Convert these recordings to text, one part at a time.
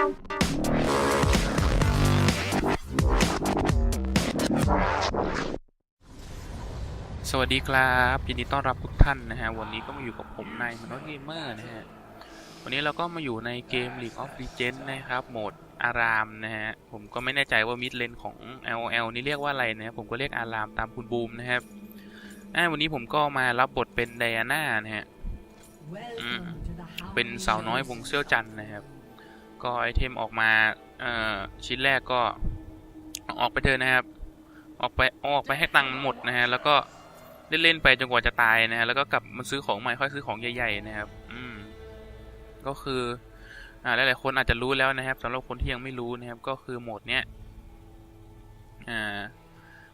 สวัสดีครับยินดีต้อนรับทุกท่านนะฮะ วันนี้ก็มาอยู่กับผมนายมโนเกมเมอร์นะฮะ วันนี้เราก็มาอยู่ในเกม League of Legends นะครับ โหมดอารามนะฮะ ผมก็ไม่แน่ใจว่ามิดเลนของ LOL นี่เรียกว่าอะไรนะผมก็เรียกอารามตามคุณบูมนะครับอ่าวันนี้ผมก็มารับบทเป็นไดอาน่านะฮะ เป็นสาวน้อยวงเซี่ยวจันนะครับ ก็ไอเทมออกมาเอ่อชิ้นแรกก็เอาออกไปเถอะนะครับ ออกไปเอาออกไปให้ตังค์มันหมดนะฮะแล้วก็เล่นๆไปจนกว่าจะตายนะฮะแล้วก็กลับมาซื้อของใหม่ค่อยซื้อของใหญ่ๆนะครับ อืมก็คืออ่าหลายๆคนอาจจะรู้แล้วนะครับสำหรับคนที่ยังไม่รู้นะครับ ก็คือโหมดเนี้ยอ่า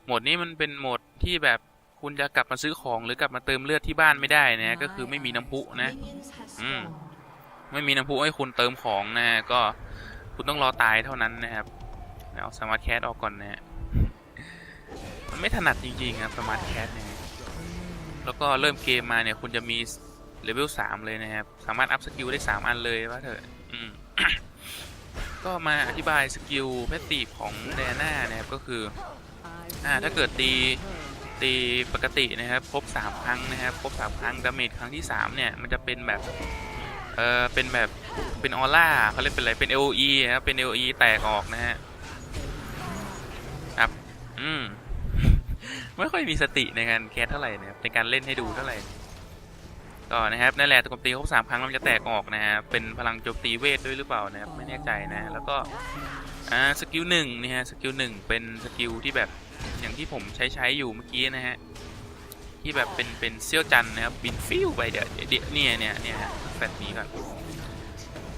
โหมดนี้มันเป็นโหมดที่แบบคุณจะกลับมาซื้อของหรือกลับมาเติมเลือดที่บ้านไม่ได้นะฮะก็คือไม่มีน้ำพุนะ อืม ไม่มีน้ำพุให้คุณเติมของนะก็คุณต้องรอตายเท่านั้นนะครับเอาสมาร์ทแคสออกก่อนนะมันไม่ถนัดจริงๆครับสมาร์ทแคสเนี่ยแล้วก็เริ่มเกมมาเนี่ยคุณจะมีเลเวลสามเลยนะครับ สามารถอัพสกิลได้สามอันเลยว่าเถอะก็มาอธิบายสกิลแพสซีฟของแดน่านะครับก็คืออ่าถ้าเกิดตีตีปกตินะครับ ครบสามครั้งนะครับ ครบสามครั้งดาเมจครั้งที่สามเนี่ย มันจะเป็นแบบ เออเป็นแบบเป็นออร่าเขาเรียกเป็นอะไรเป็น AOE ครับเป็น AOE แตกออกนะฮะครับอืมไม่ค่อยมีสติในการแคสเท่าไหร่นะครับในการเล่นให้ดูเท่าไหร่ก็นะครับนั่นแหละตะกบตีครบสามครั้งมันจะแตกออกนะฮะเป็นพลังโจมตีเวทด้วยหรือเปล่านะครับไม่แน่ใจนะแล้วก็อ่าสกิลหนึ่งนี่ฮะสกิลหนึ่งเป็นสกิลที่แบบอย่างที่ผมใช้ใช้อยู่เมื่อกี้นะฮะ ที่แบบเป็นเป็นเซี่ยวจันนะครับบินฟิวไปเดี๋ยวเดี๋ยวเนี่ยเนี่ยเนี่ยแฟตนี้ก่อน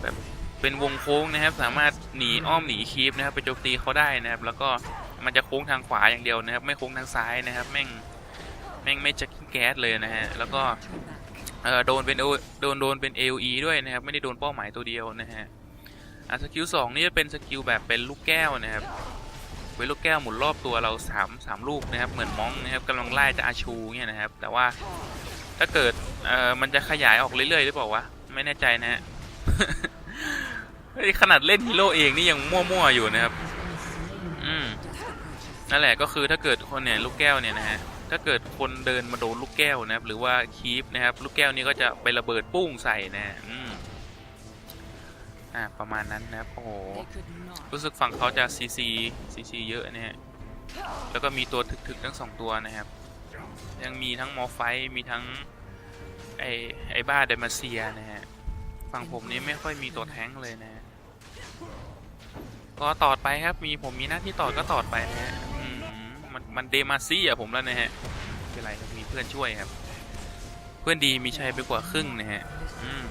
แบบเป็นวงโค้งนะครับ สามารถหนีอ้อมหนีคีปนะครับไปโจมตีเขาได้นะครับ แล้วก็มันจะโค้งทางขวาอย่างเดียวนะครับ ไม่โค้งทางซ้ายนะครับ แม่งแม่งไม่จะกิ้งแก๊สเลยนะฮะแล้วก็เออโดนเป็นโดนโดนเป็น AOE ด้วยนะครับ ไม่ได้โดนเป้าหมายตัวเดียวนะฮะอะสกิลสองนี่จะเป็นสกิลแบบเป็นลูกแก้วนะครับ เวลูกแก้วหมุนรอบตัวเราสามสามลูกนะครับ เหมือนมองนะครับกำลังไล่จะอาชูเนี่ยนะครับ แต่ว่าถ้าเกิดเอ่อมันจะขยายออกเรื่อยๆหรือเปล่าวะไม่แน่ใจนะฮะขนาดเล่นฮีโร่เองนี่ยังมั่วๆอยู่นะครับ อืมนั่นแหละก็คือถ้าเกิดคนเนี่ยลูกแก้วเนี่ยนะฮะถ้าเกิดคนเดินมาโดนลูกแก้วนะครับ หรือว่าคีปนะครับ ลูกแก้วนี้ก็จะไประเบิดปุ้งใส่นะอืมอ่าประมาณนั้นนะครับโอ้โห รู้สึกฝั่งเขาจะซีซีซีซีเยอะนะฮะ แล้วก็มีตัวถึกๆทั้งสองตัวนะครับ ยังมีทั้งมอไฟมีทั้งไอไอบ้าเดมาเซียนะฮะ ฝั่งผมนี้ไม่ค่อยมีตัวแท้งเลยนะฮะก็ตอดไปครับ มีผมมีหน้าที่ตอดก็ตอดไปนะฮะมันมันเดมาซี่อะผมแล้วนะฮะไม่เป็นไรครับมีเพื่อนช่วยครับ เพื่อนดีมีชัยไปกว่าครึ่งนะฮะอืม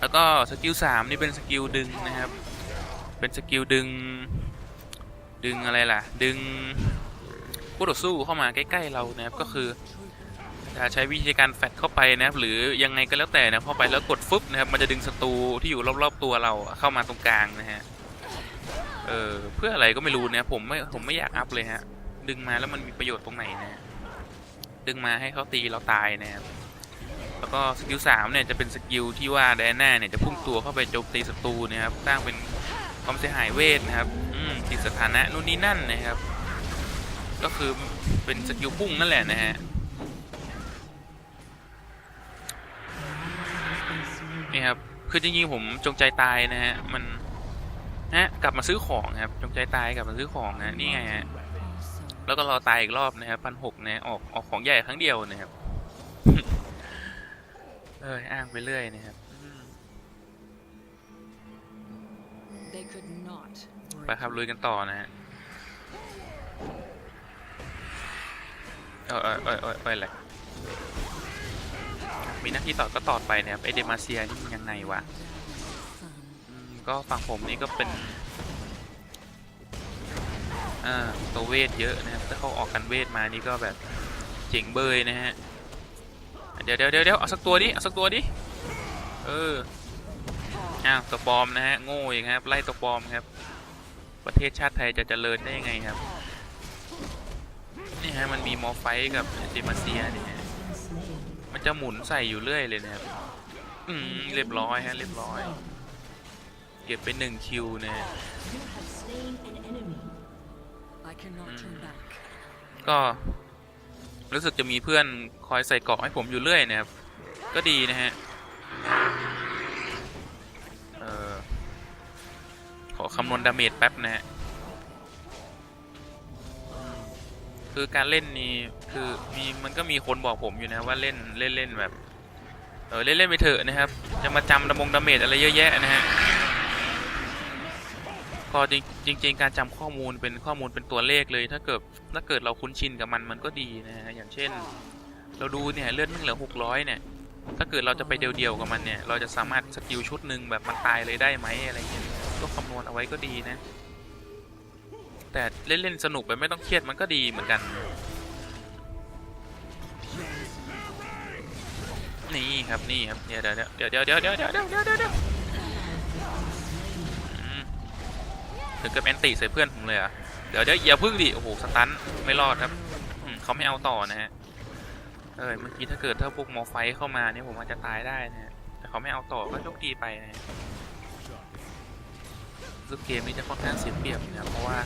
แล้วก็สกิลสามนี่เป็นสกิลดึงนะครับ เป็นสกิลดึง ดึงอะไรล่ะ ดึงคู่ต่อสู้เข้ามาใกล้ๆเรานะครับก็คือจะใช้วิธีการแฟดเข้าไปนะครับ หรือยังไงก็แล้วแต่นะเข้าไปแล้วกดฟึบนะครับ มันจะดึงศัตรูที่อยู่รอบๆตัวเราเข้ามาตรงกลางนะฮะเออเพื่ออะไรก็ไม่รู้นะผมไม่ผมไม่อยากอัพเลยฮะ ดึงมาแล้วมันมีประโยชน์ตรงไหนนะดึงมาให้เขาตีเราตายนะครับแล้วก็สกิลสามเนี่ยจะเป็นสกิลที่ว่าแดนน้าเนี่ยจะพุ่งตัวเข้าไปโจมตีศัตรูนะครับสร้างเป็น ความเสียหายเวทนะครับอืมติดสถานะนู่นนี่นั่นนะครับ ก็คือเป็นสกิลพุ่งนั่นแหละนะฮะนี่ครับคือจริงๆผมจงใจตายนะฮะมันฮะกลับมาซื้อของครับจงใจตายกลับมาซื้อของนะนี่ไงฮะแล้วก็รอตายอีกรอบนะครับพันหกนะออกออกของใหญ่ครั้งเดียวนะครับเอออ้างไปเรื่อยนะครับ ไปครับลุยกันต่อนะฮะเออเออเออเออเอออะมีหน้าที่ต่อก็ต่อไปนะครับไอเดมาเซียนี่มันยังไงวะก็ฝั่งผมนี่ก็เป็นอ่าตัวเวทเยอะนะครับถ้าเขาออกกันเวทมานี่ก็แบบเจ๋งเบยนะฮะเดี๋ยวเดี๋ยวเดี๋ยวเดี๋ยวเอาสักตัวดิเอาสักตัวดิเออ อ้าวตัวปลอมนะฮะโง่อีกครับ ไล่ตัวปลอมครับ ประเทศชาติไทยจะเจริญได้ยังไงครับนี่ฮะมันมีมอไฟกับเดมาเซียนี่ฮะมันจะหมุนใส่อยู่เรื่อยเลยนะครับอืมเรียบร้อยฮะเรียบร้อย เก็บไปหนึ่งคิวนะก็รู้สึกจะมีเพื่อนคอยใส่เกาะให้ผมอยู่เรื่อยนะครับ ก็ดีนะฮะ คำนวณดาเมจแป๊บนะฮะคือการเล่นนี้คือมีมันก็มีคนบอกผมอยู่นะว่าเล่นเล่นเล่นแบบเออเล่นเล่นไปเถอะนะครับ จะมาจำดามงดาเมจอะไรเยอะแยะนะฮะก็จริงจริงการจำข้อมูลเป็นข้อมูลเป็นตัวเลขเลย ถ้าเกิดถ้าเกิดเราคุ้นชินกับมันมันก็ดีนะฮะอย่างเช่น เราดูเนี่ยเลือดมันเหลือหกร้อยเนี่ยถ้าเกิดเราจะไปเดียวๆกับมันเนี่ย เราจะสามารถสกิลชุดหนึ่งแบบมันตายเลยได้ไหมอะไรเงี้ย ก็คำนวณเอาไว้ก็ดีนะ แต่เล่น ๆ สนุกไปไม่ต้องเครียดมันก็ดีเหมือนกัน นี่ครับนี่ครับเดี๋ยวเดี๋ยวเดี๋ยวเดี๋ยวเดี๋ยวเดี๋ยวเดี๋ยวเดี๋ยวเดี๋ยวเดี๋ยวเดี๋ยวถึงกับแอนตี้ใส่เพื่อนผมเลยอะเดี๋ยวเดี๋ยวอย่าพึ่งดิ โอ้โห สตันไม่รอดครับเขาไม่เอาต่อนะฮะ เออเมื่อกี้ถ้าเกิดถ้าพวกมอไฟเข้ามาเนี่ยผมอาจจะตายได้นะฮะ แต่เขาไม่เอาต่อก็โชคดีไปนะฮะ ซึ่งเกมนี้จะค่อนข้างเสียเปรียบนะครับเพราะว่า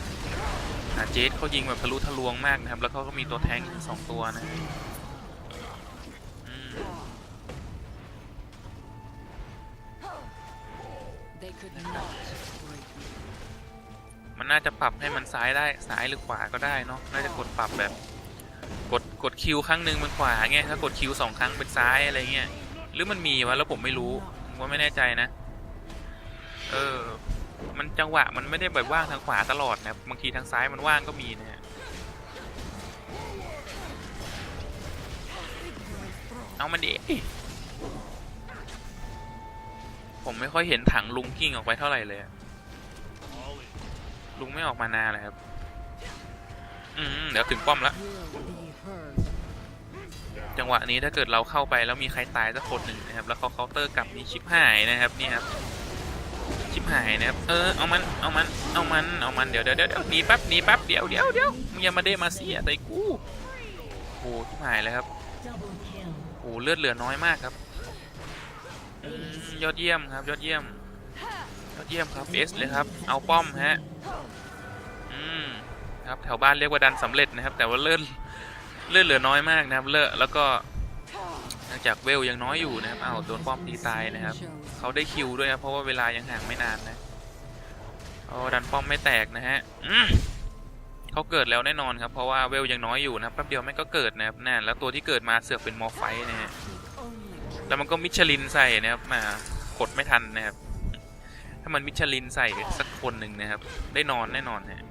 อาเจสเขายิงแบบทะลุทะลวงมากนะครับ แล้วเขาก็มีตัวแทงค์สองตัวนะมันน่าจะปรับให้มันซ้ายได้ซ้ายหรือขวาก็ได้เนาะน่าจะกดปรับแบบ กดกดคิวครั้งหนึ่งเป็นขวาเงี้ยถ้ากดคิวสองครั้งเป็นซ้ายอะไรเงี้ยหรือมันมีวะแล้วผมไม่รู้ผมว่าไม่แน่ใจนะ เออ มันจังหวะมันไม่ได้แบบว่างทางขวาตลอดนะบางทีทางซ้ายมันว่างก็มีนะฮะเอามันดิผมไม่ค่อยเห็นถังลุงกิ้งออกไปเท่าไหร่เลยลุงไม่ออกมานานเลยครับ อืมเดี๋ยวถึงป้อมและ Will be heard. จังหวะนี้ถ้าเกิดเราเข้าไปแล้วมีใครตายสักคนหนึ่งนะครับ แล้วเขาเคาน์เตอร์กลับนี่ชิบหายนะครับนี่ครับ ชิบหายนะครับ เออ เอามัน เอามัน เอามัน เอามัน เดี๋ยวเดี๋ยวเดี๋ยวหนีแป๊บหนีแป๊บ เดี๋ยวเดี๋ยวเดี๋ยวมึงอย่ามาเดมาเสียใส่กูโอ้โหชิบหายเลยครับโอ้โหเลือดเหลือน้อยมากครับอยอดเยี่ยมครับ ยอดเยี่ยม ยอดเยี่ยมครับเอสเลยครับ เอาป้อมฮะ อืมครับ แถวบ้านเรียกว่าดันสำเร็จนะครับ แต่ว่าเลือดเลือดเหลือน้อยมากนะครับ เลือดแล้วก็ นื่องจากเวลยังน้อยอยู่นะครับอ้าวโดนป้อมตีตายนะครับเขาได้คิวด้วยครับเพราะว่าเวลายังห่างไม่นานนะโอ้ดันป้อมไม่แตกนะฮะเขาเกิดแล้วแน่นอนครับเพราะว่าเวลยังน้อยอยู่นะครับแป๊บเดียวแม่ก็เกิดนะครับน่แล้วตัวที่เกิดมาเสือกเป็นมอไฟต์นะฮะแล้วมันก็มิชลินใส่นะครับมากดไม่ทันนะครับ ถ้ามันมิชลินใส่สักคนหนึ่งนะครับ ได้นอนแน่นอนฮะ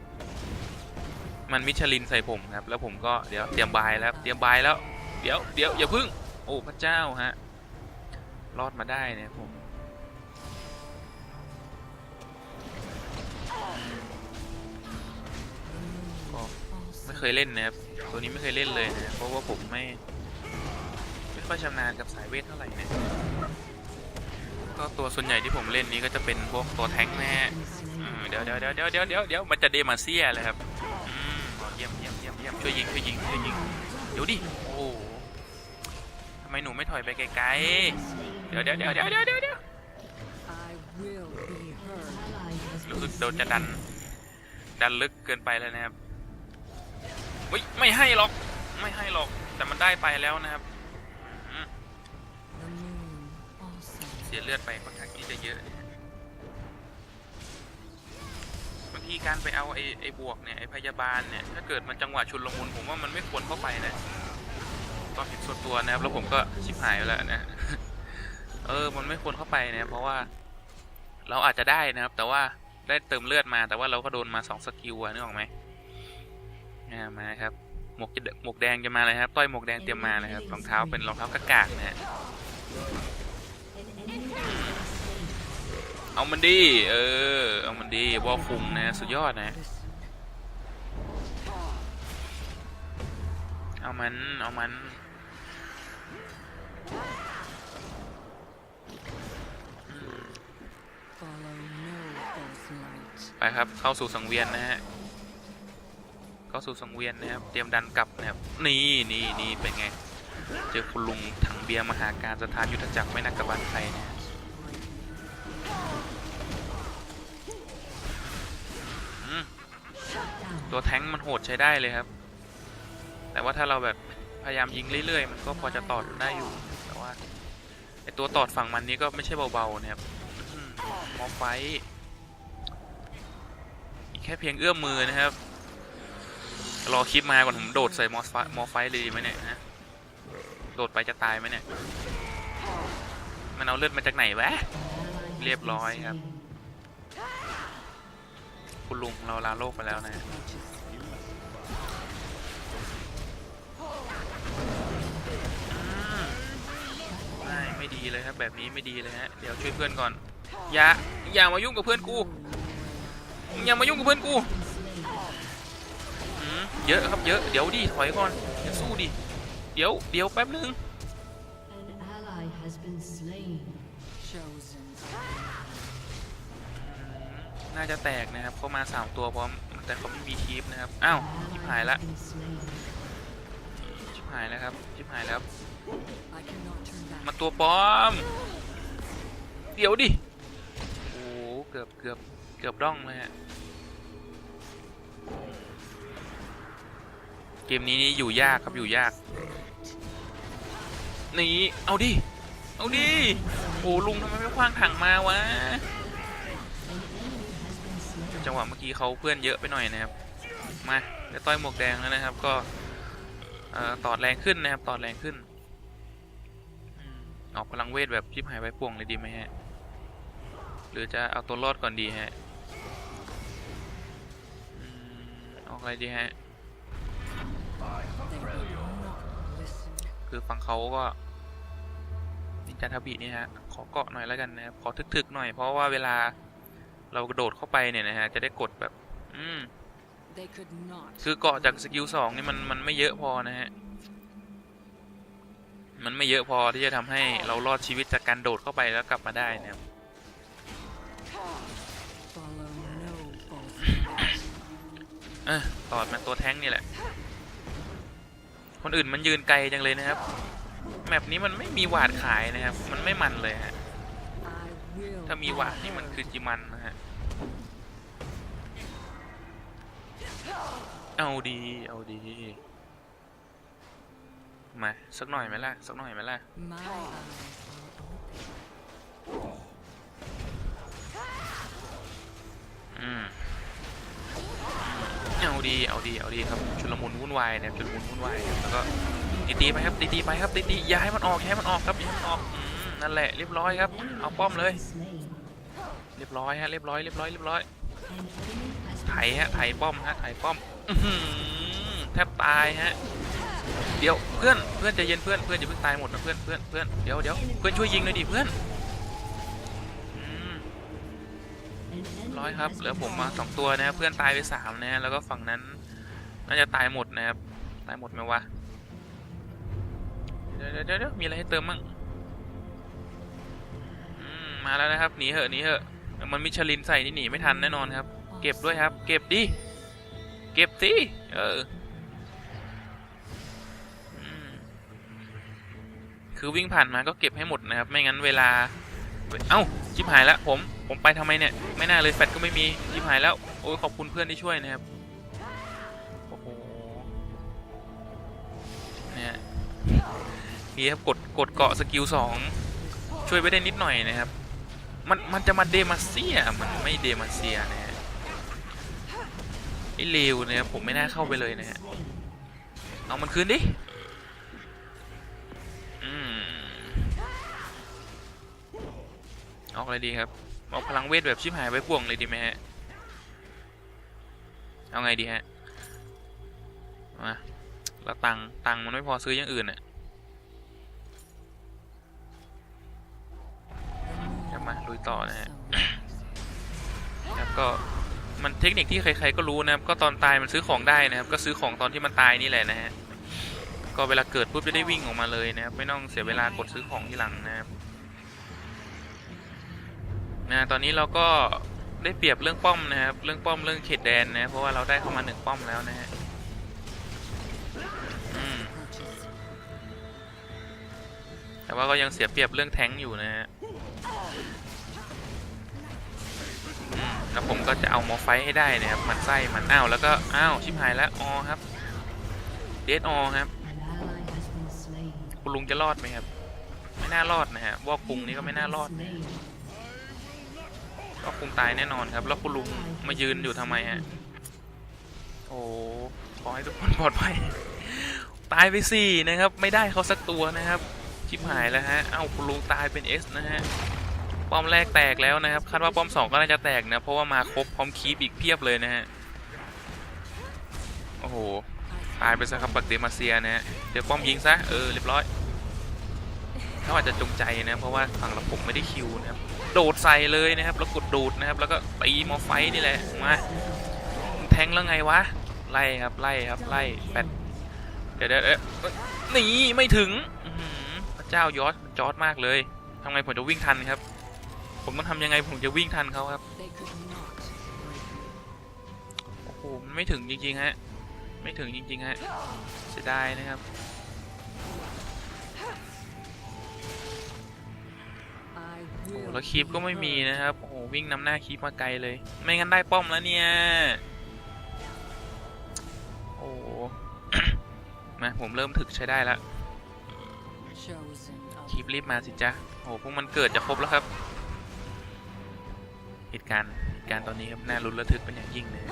มันมิชลินใส่ผมครับ แล้วผมก็เดี๋ยวเตรียมบายแล้วเตรียมบายแล้ว เดี๋ยวเดี๋ยวอย่าพึ่ง อ้พระเจ้าฮะ รอดมาได้เนี่ยผมก็ไม่เคยเล่นนะครับ ตัวนี้ไม่เคยเล่นเลยนะ เพราะว่าผมไม่ ไม่ค่อยชำนาญกับสายเวทเท่าไหร่นะก็ตัวส่วนใหญ่ที่ผมเล่นนี้ก็จะเป็นพวกตัวแท้งค์นะฮะอืมเดี๋ยวเดี๋ยวเดี๋ยวเดี๋ยวเดี๋ยวเดี๋ยวเดี๋ยวมันจะเดมาเซียเลยครับเยี่ยมเยี่ยมเยี่ยมเยี่ยมช่วยยิงช่วยยิงช่วยยิง เดี๋ยวดิ โอ้ ไมหนูไม่ถอยไปไกลๆ เดี๋ยวเดี๋ยวเดี๋ยวเดี๋ยวเดี๋ยวเดี๋ยวเดี๋ยว I will be heard. Ally has รู้สึก been โดนจะดัน ดันลึกเกินไปแล้วนะครับเฮ้ยไม่ให้หรอก ไม่ให้หรอก แต่มันได้ไปแล้วนะครับอืม The moon also. เสียเลือดไปค่อนข้างที่จะเยอะนะฮะบางทีการไปเอาไอ้ไอ้บวกเนี่ยไอ้พยาบาลเนี่ยถ้าเกิดมันจังหวะชุลมุนผมว่ามันไม่ควรเข้าไปนะ ความผิดส่วนตัวนะครับ แล้วผมก็ชิบหายไปแล้วนะ เออ มันไม่ควรเข้าไปนะเพราะว่า เราอาจจะได้นะครับ แต่ว่าได้เติมเลือดมา แต่ว่าเราก็โดนมาสองสกิลอะนึกออกไหมอ่มาครับหมวกจะหมวกแดงจะมาเลยครับ ต้อยหมวกแดงเตรียมมาเลยครับรองเท้าเป็นรองเท้ากากๆนะฮะเอามันดีเออ เอามันดีวอลคุงนะสุดยอดนะ เอามัน เอามัน ไปครับ เข้าสู่สังเวียนนะฮะ เข้าสู่สังเวียนนะครับ เตรียมดันกลับนะครับ นี่นี่นี่เป็นไง เจอคุณลุงถังเบียร์มหาการสถานยุทธจักรไม่นักกบันไทยนะตัวแท้งมันโหดใช้ได้เลยครับ แต่ว่าถ้าเราแบบพยายามยิงเรื่อยๆ มันก็พอจะต่อได้อยู่ ต่ว่าไอตัวตอดฝั่งมันนี้ก็ไม่ใช่เบาๆนะครับมอไฟท์อีกแค่เพียงเอื้อมมือนะครับ รอคลิปมาก่อนผมโดดใส่มอสไฟมอไฟเลยดีไหมเนี่ยนะโดดไปจะตายไหมเนี่ย มันเอาเลือดมาจากไหนวะ เรียบร้อยครับ คุณลุงเราลาโลกไปแล้วนะ ไม่ดีเลยครับ แบบนี้ไม่ดีเลยฮะ เดี๋ยวช่วยเพื่อนก่อน อย่า อย่ามายุ่งกับเพื่อนกูมึงอย่ามายุ่งกับเพื่อนกูเยอะครับเยอะ เดี๋ยวดิถอยก่อนอย่าสู้ดิ เดี๋ยว เดี๋ยวแป๊บนึงน่าจะแตกนะครับเข้ามาสามตัวพร้อม แต่เขาไม่มีคีปนะครับ อ้าวชิบหายละ หายแล้วครับชิบหายแล้ว I cannot turn back. มันตัวปลอม เดี๋ยวดิ โอ้โหเกือบเกือบเกือบร่องเลยฮะ เกมนี้นี่อยู่ยากครับอยู่ยาก นี่ เอาดิ เอาดิ โอ้ลุงทำไมไม่คว้างถังมาวะ An enemy has been slain. จังหวะเมื่อกี้เขาเพื่อนเยอะไปหน่อยนะครับ มาจะต้อยหมวกแดงแล้วนะครับก็เอ่อ ตอดแรงขึ้นนะครับ ตอดแรงขึ้นออกพลังเวทแบบชิบหายไปป่วงเลยดีไหมฮะ หรือจะเอาตัวรอดก่อนดีฮะออกอะไรดีฮะ คือฝั่งเขาก็นินจาทบินี่ฮะ ขอเกาะหน่อยแล้วกันนะครับ ขอทึกๆหน่อยเพราะว่าเวลาเรากระโดดเข้าไปเนี่ยนะฮะ จะได้กดแบบ อืม คือเกาะจากสกิลสองนี่มันมันไม่เยอะพอนะฮะ มันไม่เยอะพอที่จะทำให้เรารอดชีวิตจากการโดดเข้าไปแล้วกลับมาได้นะครับ Follow no false light. เออตอดมันตัวแท้งนี่แหละ คนอื่นมันยืนไกลจังเลยนะครับ แมปนี้มันไม่มีหวาดขายนะครับ มันไม่มันเลยฮะ I will. ถ้ามี be หวาดนี่มัน heard. คือจิมันนะฮะ เอาดี เอาดี มา สักหน่อยไหมล่ะ สักหน่อยไหมล่ะ อืม เอาดี เอาดี เอาดีครับ ชุลมุนวุ่นวายนะครับชุลมุนวุ่นวายครับแล้วก็ตีตีไปครับตีตีไปครับตีตีอย่าให้มันออกอย่าให้มันออกครับอย่าให้มันออกอืมนั่นแหละเรียบร้อยครับ เอาป้อมเลย เรียบร้อยฮะ เรียบร้อย เรียบร้อย เรียบร้อย ไถฮะ ไถป้อมฮะ ไถป้อมอื้อหือ แทบตายฮะ เดี๋ยวเพื่อนเพื่อนใจเย็นเพื่อนเพื่อนอย่าเพิ่งตายหมดนะเพื่อนเพื่อนเพื่อนเดี๋ยวเดี๋ยวเพื่อนช่วยยิงหน่อยดิเพื่อนร้อยครับเหลือผมมาสองตัวนะเพื่อนตายไปสามนะแล้วก็ฝั่งนั้นน่าจะตายหมดนะครับตายหมดไหมวะเดี๋ยวเดี๋ยวมีอะไรให้เติมมั่งมมาแล้วนะครับหนีเหอะหนีเหอะมันมิชลินใส่นี่หนีไม่ทันแน่นอนครับ เก็บด้วยครับ เก็บดิ เก็บสิเออคือวิ่งผ่านมาก็เก็บให้หมดนะครับ ไม่งั้นเวลา เอ้าชิบหายแล้วผม ผมไปทำไมเนี่ย ไม่น่าเลยแฟตก็ไม่มีชิบหายแล้ว โอ้ยขอบคุณเพื่อนที่ช่วยนะครับ โอ้โห เนี่ยนี่ครับกด กดเกาะสกิลสองช่วยไว้ได้นิดหน่อยนะครับ มัน มันจะมาเดมาเซีย มันไม่เดมาเซียนะ อ้เลวนะครับผมไม่น่าเข้าไปเลยนะฮะเอามันคืนดิออกอะไรดีครับเอาพลังเวทแบบชิบหายไว้ป่วงเลยดีไหมฮะ เอาไงดีฮะ มาแล้วตังตังมันไม่พอซื้ออย่างอื่นอะจะมาลุยต่อนะฮะ also rises. ครับก็ มันเทคนิคที่ใครๆก็รู้นะครับก็ตอนตายมันซื้อของได้นะครับ ก็ซื้อของตอนที่มันตายนี่แหละนะฮะก็เวลาเกิดปุ๊บจะได้วิ่งออกมาเลยนะครับ ไม่ต้องเสียเวลากดซื้อของที่หลังนะครับนะตอนนี้เราก็ได้เปรียบเรื่องป้อมนะครับ เรื่องป้อมเรื่องเขตแดนนะเพราะว่าเราได้เข้ามาหนึ่งป้อมแล้วนะฮะแต่ว่าก็ยังเสียเปรียบเรื่องแท้งอยู่นะฮะ แล้วผมก็จะเอามอไฟให้ได้นะครับมันไส้มันอ้าวแล้วก็อ้าวชิบหายแล้วออครับเดดออครับคุณลุงจะรอดไหมครับ ไม่น่ารอดนะฮะวอกคุงนี่ก็ไม่น่ารอดวอกคุงตายแน่นอนครับ แล้วคุณลุงมายืนอยู่ทำไมฮะโอ้ขอให้ทุกคนปลอดภัยตายไปสี่นะครับ ไม่ได้เขาสักตัวนะครับชิบหายแล้วฮะ เอ้าคุณลุงตายเป็นเอสนะฮะ ป้อมแรกแตกแล้วนะครับคาดว่าป้อมสองก็น่าจะแตกนะเพราะว่ามาครบพร้อมคีปอีกเพียบเลยนะฮะโอ้โหตายไปซะครับบักเดมาเซียนะฮะเดี๋ยวป้อมยิงซะเออเรียบร้อยเขาอาจจะจงใจนะเพราะว่าฝั่งเราผมไม่ได้คิวนะครับโดดใส่เลยนะครับแล้วกดดูดนะครับ แล้วก็ตีมอไฟนี่แหละมาแทงแล้วไงวะไล่ครับไล่ครับไล่แปดเดี๋ยวเดี๋ยวเดี๋ยวหนีไม่ถึงพระเจ้ายอดจอดมากเลยทำไงผมจะวิ่งทันครับ ผมต้องทำยังไงผมจะวิ่งทันเขาครับ โอ้โห มันไม่ถึงจริงๆฮะ ไม่ถึงจริงๆฮะเสียดายนะครับ โอ้โหแล้วคีปก็ไม่มีนะครับ โอ้โห วิ่งนำหน้าคีปมาไกลเลย ไม่งั้นได้ป้อมแล้วเนี่ย โอ้โห มาผมเริ่มถึกใช้ได้แล้ว Chosen of คีปรีบมาสิจ๊ะโอ้โห พวกมันเกิดจะครบแล้วครับ เหตุการณ์เหตุการณ์ตอนนี้ครับน่ารุนระทึกเป็นอย่างยิ่งเลย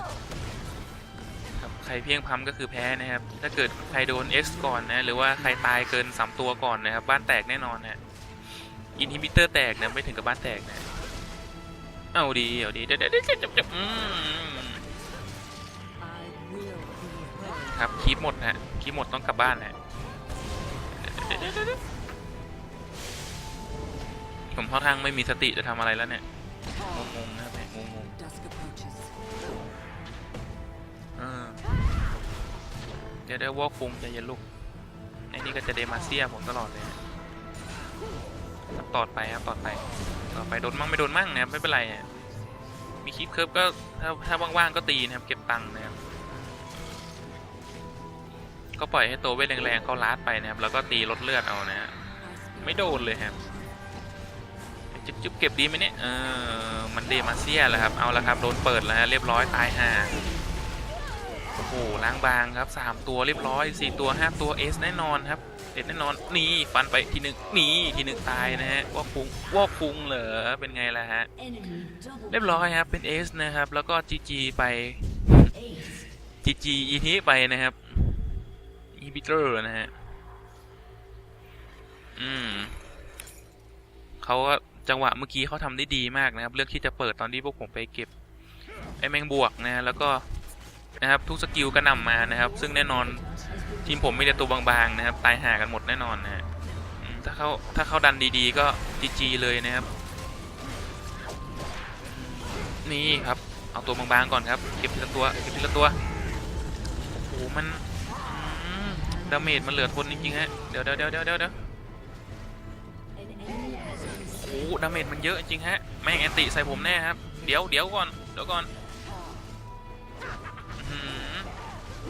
ครับใครเพียงพำก็คือแพ้นะครับ ถ้าเกิดใครโดน X ก่อนนะหรือว่าใครตายเกิน 3 ตัวก่อนนะครับ บ้านแตกแน่นอนนะอินฮิบิเตอร์แตกนะไม่ถึงกับบ้านแตกนะเอาดีเอาดีเดี๋ยวเดี๋ยวเดจับจับครับคีปหมดนะคีปหมดต้องกลับบ้านนะผมค่อนข้างไม่มีสติจะทำอะไรแล้วเนี่ย งงๆนะครับเนี่ยงง Dusk approaches. ๆเออเดี๋ยวเดี๋ยววอกคุงใจเย็นลูกไอ้นี่ก็จะเดมาเซียผมตลอดเลยครับตอดไปครับตอดไปต่อไปโดนมั่งไม่โดนมั่งนะครับไม่เป็นไรอะมีคลิปเคิร์ฟก็ถ้าถ้าว่างๆก็ตีนะครับเก็บตังค์นะครับ ก็ปล่อยให้ตัวเวทแรงๆเขาลาดไปนะครับแล้วก็ตีลดเลือดเอานะฮะ I speak ไม่โดนเลยครับ จุ๊บจุ๊บเก็บดีไหมเนี่ยเออมันเดมาเซียแหละครับ เอาละครับโดนเปิดแล้วเรียบร้อยตายห่าโอ้โหล้างบางครับสามตัวเรียบร้อยสี่ตัวห้าตัวเอสแน่นอนครับเด็ดแน่นอนนี่ฟันไปทีหนึ่งนี่ทีหนึ่งตายนะฮะว่าคุงว่าคุงเหรอเป็นไงล่ะฮะเรียบร้อยครับเป็นเอสนะครับ แล้วก็จีจีไปจีจีอีทีไปนะครับอีบิเตอร์นะฮะอืมเขาก็ จังหวะเมื่อกี้เขาทำได้ดีมากนะครับ เลือกที่จะเปิดตอนที่พวกผมไปเก็บไอแมงบวกนะแล้วก็นะครับทุกสกิลกระหน่ำมานะครับ ซึ่งแน่นอนทีมผมมีแต่ตัวบางๆนะครับ ตายห่ากันหมดแน่นอนนะฮะถ้าเขาถ้าเขาดันดีๆ ก็จีจีเลยนะครับ นี่ครับ เอาตัวบางๆก่อนครับ เก็บทีละตัวเก็บทีละตัวโอ้โหมันดาเมจมันเหลือทนจริงๆฮะเดี๋ยวเดี๋ยวเดี๋ยวเดี๋ยว หดาเมจมันเยอะจริงฮะแม่งแอนติใส่ผมแน่ครับ เดี๋ยวเดี๋ยวก่อนเดี๋ยวก่อน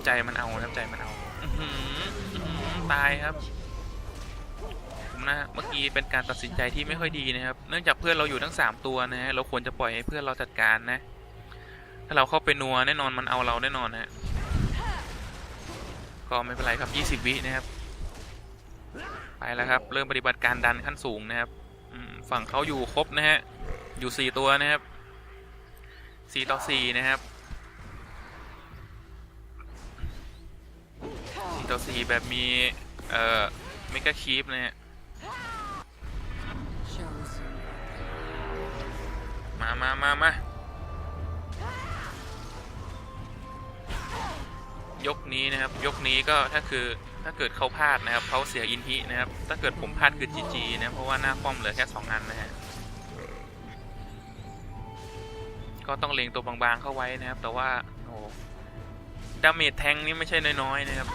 ใจมันเอาครับใจมันเอาตายครับผมนะเมื่อกี้เป็นการตัดสินใจที่ไม่ค่อยดีนะครับ เนื่องจากเพื่อนเราอยู่ทั้งสามตัวนะฮะเราควรจะปล่อยให้เพื่อนเราจัดการนะ ถ้าเราเข้าไปนัวแน่นอนมันเอาเราแน่นอนฮะก็ไม่เป็นไรครับ 20 วินะครับ ไปแล้วครับ เริ่มปฏิบัติการดันขั้นสูงนะครับ ฝั่งเขาอยู่ครบนะฮะ อยู่สี่ตัวนะครับสี่ต่อสี่นะครับสี่ต่อสี่แบบมี เอ่อเมกาคีปนะฮะ มามามามา ยกนี้นะครับ ยกนี้ก็ถ้าคือ ถ้าเกิดเขาพลาดนะครับเขาเสียอินทินะครับ ถ้าเกิดผมพลาดคือจีจีนะเพราะว่าหน้าป้อมเหลือแค่สองอันนะฮะก็ต้องเล็งตัวบางๆเข้าไว้นะครับ แต่ว่าโอ้โหดาเมจแทงนี่ไม่ใช่น้อยๆนะครับ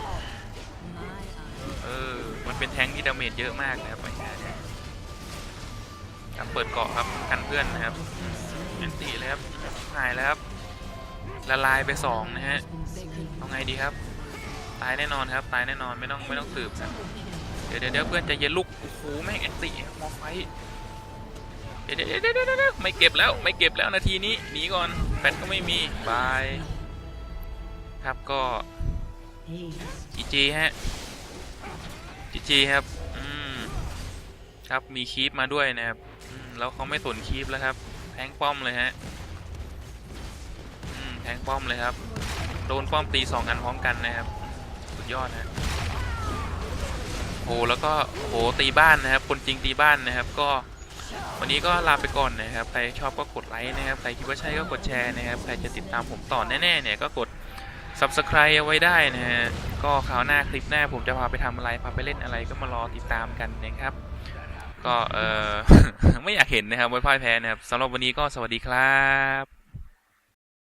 เออมันเป็นแทงที่ดาเมจเยอะมากนะครับไอ้เนี่ยครับเปิดเกาะครับกันเพื่อนนะครับแอนตี้เลยครับหายแล้วครับละลายไปสองนะฮะเอาไงดีครับ ตายแน่นอนครับตายแน่นอนไม่ต้องไม่ต้องสืบครับเดี๋ยวเดี๋ยวเพื่อนจะเย็นลุกโอ้โหแม่งแอนตี้มอไฟเดี๋ยวเดี๋ยวเดี๋ยวเดี๋ยวไม่เก็บแล้วไม่เก็บแล้วนาทีนี้หนีก่อนแฟนก็ไม่มีบายครับก็จีจีฮะจีจีครับอืมครับมีคีปมาด้วยนะครับแล้วเขาไม่สนคีปแล้วครับแทงป้อมเลยฮะแทงป้อมเลยครับ โดนป้อมตีสองอันพร้อมกันนะครับ สุดยอดนะโอ้แล้วก็โหตีบ้านนะครับ คนจริงตีบ้านนะครับ ก็วันนี้ก็ลาไปก่อนนะครับ ใครชอบก็กดไลค์นะครับ ใครคิดว่าใช่ก็กดแชร์นะครับ ใครจะติดตามผมต่อแน่ๆเนี่ยก็กด subscribe เอาไว้ได้นะฮะ ก็คราวหน้าคลิปหน้าผมจะพาไปทำอะไร พาไปเล่นอะไรก็มารอติดตามกันนะครับ ก็เออไม่อยากเห็นนะครับไว้พ่ายแพ้นะครับสำหรับวันนี้ก็สวัสดีครับ